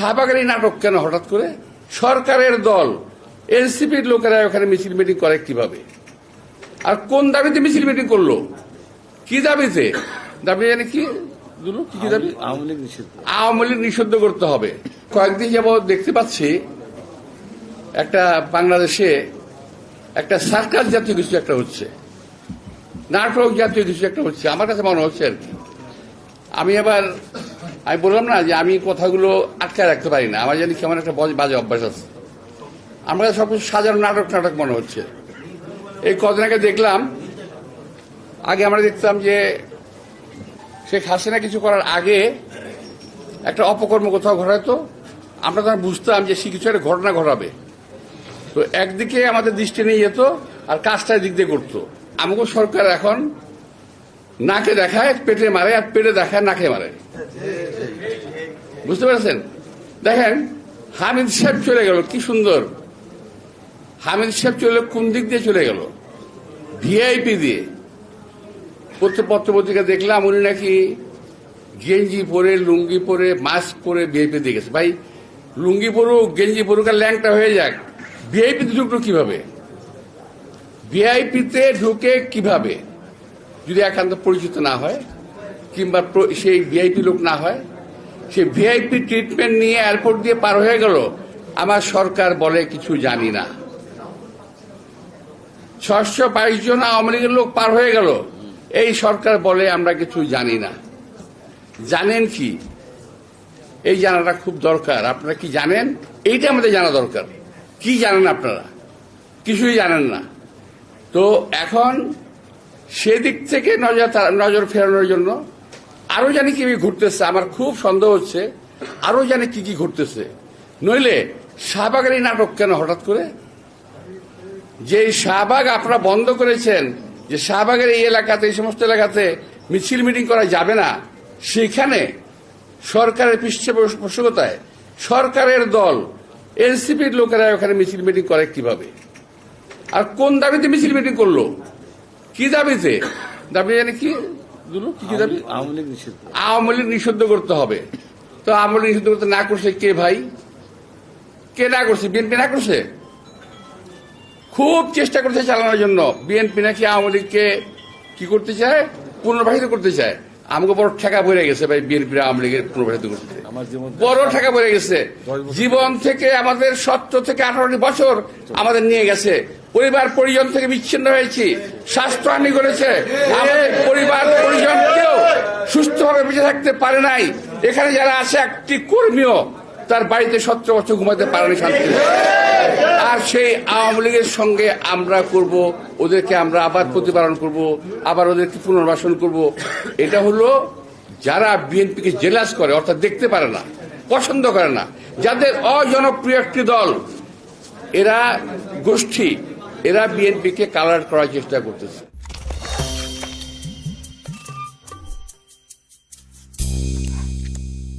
শাহবাগের এই নাটক কেন হঠাৎ করে? সরকারের দল এনসিপির লোকেরা ওখানে মিছিল মিটিং করে কীভাবে? আর কোন দাবিতে মিছিল মিটিং করল? কি দাবিতে? দাবি জানি কি? দুলু কি দাবি? আওয়ামী লীগ নিষিদ্ধ। আওয়ামী লীগ নিষিদ্ধ করতে হবে। কয়েকদিন যাবৎ দেখতে পাচ্ছি একটা বাংলাদেশে একটা সার্কাস জাতীয় কিছু একটা হচ্ছে। নাটক জাতীয় কিছু একটা হচ্ছে। আমার কাছে মনে হচ্ছে আর কি। আমি আবার আমি বললাম না যে আমি কথাগুলো আটকায় রাখতে পারি না। আমার জানি কেমন একটা বাজে অভ্যাস আছে। আমার কাছে সবকিছু সাজানো নাটক নাটক মনে হচ্ছে। এই কদিন আগে দেখলাম, আগে আমরা দেখতাম যে শেখ হাসিনা কিছু করার আগে একটা অপকর্ম কোথাও ঘটাতো। আমরা তখন বুঝতাম যে সে কিছু একটা ঘটনা ঘটাবে। তো একদিকে আমাদের দৃষ্টি নিয়ে যেত আর কাজটা দিক দিয়ে করতো। আমাকে সরকার এখন নাকে দেখায়, পেটে মারে আর পেটে দেখায়, নাকে মারে। বুঝতে পেরেছেন? দেখেন, হামিদ সাহেব চলে গেল, কি সুন্দর। হামিদ সাহেব চলে কোন দিক দিয়ে চলে গেল? ভিআইপি দিয়ে। পত্র পত্রপত্রিকা দেখলাম, উনি নাকি গেঞ্জি পরে, লুঙ্গি পরে মাস্ক পরে বিআইপি দিয়ে গেছে। ভাই, লুঙ্গি পরুক, গেঞ্জি পরুক আর ল্যাংটা হয়ে যাক। ভিআইপিতে ঢুকলো কীভাবে? ভিআইপিতে ঢুকে কীভাবে? যদি একান্ত পরিচিত না হয়, কিংবা সেই ভিআইপি লোক না হয়, সেই ভিআইপি ট্রিটমেন্ট নিয়ে এয়ারপোর্ট দিয়ে পার হয়ে গেল, আমার সরকার বলে কিছু জানি না। ছশো বাইশ জন আওয়ামী লীগের লোক পার হয়ে গেল, এই সরকার বলে আমরা কিছু জানি না। জানেন কি? এই জানাটা খুব দরকার। আপনারা কি জানেন? এইটা আমাদের জানা দরকার। কি জানেন আপনারা? কিছুই জানেন না। তো এখন সেদিক থেকে নজর নজর ফেরানোর জন্য আরও জানি কি ঘুরতেছে, আমার খুব সন্দেহ হচ্ছে, আরও জানি কি কি ঘুরতেছে। নইলে শাহবাগের এই নাটক কেন হঠাৎ করে? যে শাহবাগ আপনারা বন্ধ করেছেন, যে শাহবাগের এই এলাকাতে, এই সমস্ত এলাকাতে মিছিল মিটিং করা যাবে না, সেখানে সরকারের পৃষ্ঠপোষকতায় সরকারের দল, এনসিপির লোকেরা ওখানে মিছিল মিটিং করে কীভাবে? আর কোন দাবিতে মিছিল মিটিং করল? কি দাবিতে দাবি জানি কি? কি দাবি? আওয়ামী লীগ নিষিদ্ধ। করতে হবে। তো আওয়ামী লীগ নিষিদ্ধ করতে না করছে কে ভাই? কে না করছে? বিএনপি না করছে? খুব চেষ্টা করছে চালানোর জন্য। বিএনপি নাকি আওয়ামী লীগকে কি করতে চায়? পুনর্বাসিত করতে চায়। আমাকে বড় ঠেকা পড়ে গেছে ভাই বিএনপি আওয়ামী লীগের পুনর্বাসিত করতে। বড় ঠেকা পড়ে গেছে। জীবন থেকে আমাদের সত্তর থেকে আঠারোটি বছর আমাদের নিয়ে গেছে। পরিবার পরিজন থেকে বিচ্ছিন্ন হয়েছি। স্বাস্থ্যহানি করেছে। পরিবার পরিজন কেউ সুস্থভাবে বেঁচে থাকতে পারে নাই। এখানে যারা আছে, একটি কর্মীও তার বাড়িতে সতেরো বছর ঘুমাতে পারেনি শান্তি আর সেই আওয়ামী লীগের সঙ্গে আমরা করব, ওদেরকে আমরা আবার প্রতিপালন করব, আবার ওদেরকে পুনর্বাসন করব। এটা হলো যারা বিএনপিকে জেলাস করে, অর্থাৎ দেখতে পারে না, পছন্দ করে না, যাদের অজনপ্রিয় একটি দল, এরা গোষ্ঠী এরা বিএনপিকে কালার করার চেষ্টা করতেছে।